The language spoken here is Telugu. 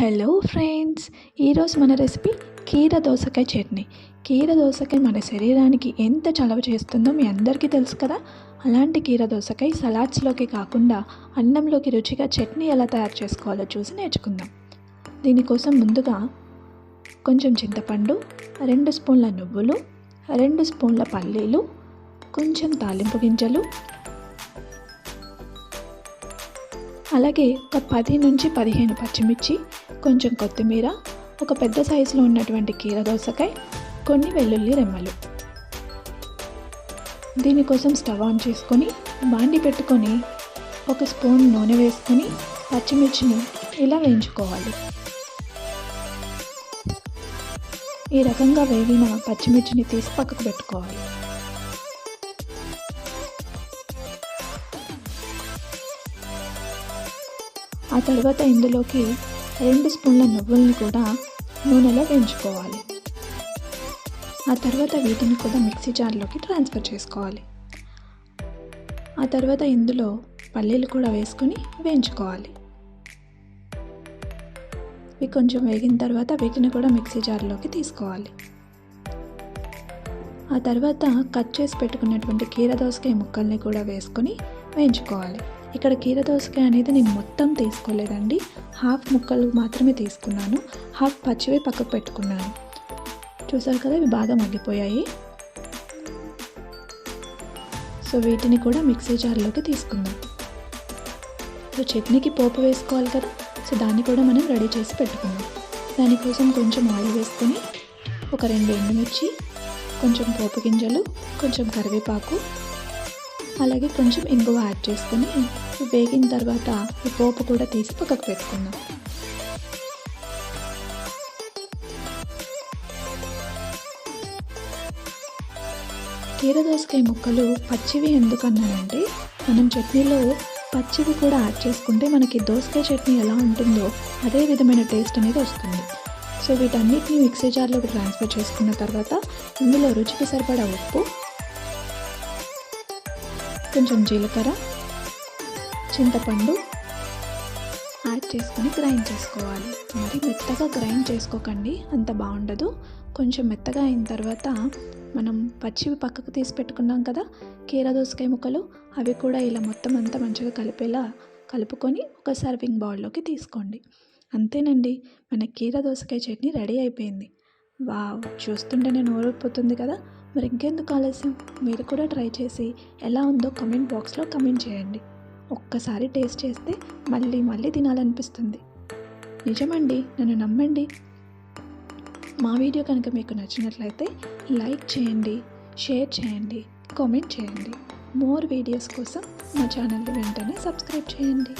హలో ఫ్రెండ్స్ ఈరోజు మన రెసిపీ కీర దోసకాయ చట్నీ. కీర దోసకాయ మన శరీరానికి ఎంత చలవ చేస్తుందో మీ అందరికీ తెలుసు కదా? అలాంటి కీర దోసకాయ సలాడ్స్లోకి కాకుండా అన్నంలోకి రుచిగా చట్నీ ఎలా తయారు చేసుకోవాలో చూసి నేర్చుకుందాం. దీనికోసం ముందుగా కొంచెం చింతపండు రెండు స్పూన్ల నువ్వులు రెండు స్పూన్ల పల్లీలు కొంచెం తాలింపు గింజలు అలాగే ఒక పది నుంచి పదిహేను పచ్చిమిర్చి కొంచెం కొత్తిమీర ఒక పెద్ద సైజులో ఉన్నటువంటి కీర దోసకాయ కొన్ని వెల్లుల్లి రెమ్మలు. దీనికోసం స్టవ్ ఆన్ చేసుకొని బాండి పెట్టుకొని ఒక స్పూన్ నూనె వేసుకొని పచ్చిమిర్చిని ఇలా వేయించుకోవాలి. ఈ రకంగా వేగిన పచ్చిమిర్చిని తీసి పక్కకు పెట్టుకోవాలి. ఆ తర్వాత ఇందులోకి రెండు స్పూన్ల నువ్వుల్ని కూడా నూనెలో వేయించుకోవాలి. ఆ తర్వాత వీటిని కూడా మిక్సీ జార్లోకి ట్రాన్స్ఫర్ చేసుకోవాలి. ఆ తర్వాత ఇందులో పల్లీలు కూడా వేసుకొని వేయించుకోవాలి. ఇవి కొంచెం వేగిన తర్వాత వీటిని కూడా మిక్సీ జార్లోకి తీసుకోవాలి. ఆ తర్వాత కట్ చేసి పెట్టుకున్నటువంటి కీర దోసకాయ ముక్కల్ని కూడా వేసుకొని వేయించుకోవాలి. ఇక్కడ కీర దోసకాయ అనేది నేను మొత్తం తీసుకోలేదండి. హాఫ్ ముక్కలు మాత్రమే తీసుకున్నాను. హాఫ్ పచ్చివి పక్కకు పెట్టుకున్నాను. చూసారు కదా ఇవి బాగా మగ్గిపోయాయి. సో వీటిని కూడా మిక్సీ జార్లోకి తీసుకుందాం. సో చట్నీకి పోపు వేసుకోవాలి కదా సో దాన్ని కూడా మనం రెడీ చేసి పెట్టుకుందాం. దానికోసం కొంచెం ఆయిల్ వేసుకొని ఒక రెండు ఎండుమిర్చి కొంచెం పోపు గింజలు కొంచెం కరివేపాకు అలాగే కొంచెం ఇంగువ యాడ్ చేసుకుని వేగిన తర్వాత ఈ పోపు కూడా తీసి పక్కకు పెట్టుకుందాం. కీరదోసకాయ ముక్కలు పచ్చివి ఎందుకన్నానంటే మనం చట్నీలో పచ్చివి కూడా యాడ్ చేసుకుంటే మనకి దోసకాయ చట్నీ ఎలా ఉంటుందో అదే విధమైన టేస్ట్ అనేది వస్తుంది. సో వీటన్నిటిని మిక్సీ జార్లోకి ట్రాన్స్ఫర్ చేసుకున్న తర్వాత ఇందులో రుచికి సరిపడా ఉప్పు కొంచెం జీలకర్ర చింతపండు యాడ్ చేసుకొని గ్రైండ్ చేసుకోవాలి. మరి మెత్తగా గ్రైండ్ చేసుకోకండి అంత బాగుండదు. కొంచెం మెత్తగా అయిన తర్వాత మనం పచ్చివి పక్కకు తీసి పెట్టుకున్నాం కదా కీర దోసకాయ ముక్కలు అవి కూడా ఇలా మొత్తం అంతా మంచిగా కలిపేలా కలుపుకొని ఒక సర్వింగ్ బౌల్లోకి తీసుకోండి. అంతేనండి మన కీర దోసకాయ చట్నీ రెడీ అయిపోయింది. వావ్ చూస్తుంటేనే నోరూరిపోతుంది కదా. మరి ఇంకెందుకు ఆలస్యం? మీరు కూడా ట్రై చేసి ఎలా ఉందో కమెంట్ బాక్స్లో కమెంట్ చేయండి. ఒక్కసారి టేస్ట్ చేస్తే మళ్ళీ మళ్ళీ తినాలనిపిస్తుంది. నిజమండి నన్ను నమ్మండి. మా వీడియో కనుక మీకు నచ్చినట్లయితే లైక్ చేయండి షేర్ చేయండి కామెంట్ చేయండి. మోర్ వీడియోస్ కోసం మా ఛానల్ని వెంటనే సబ్స్క్రైబ్ చేయండి.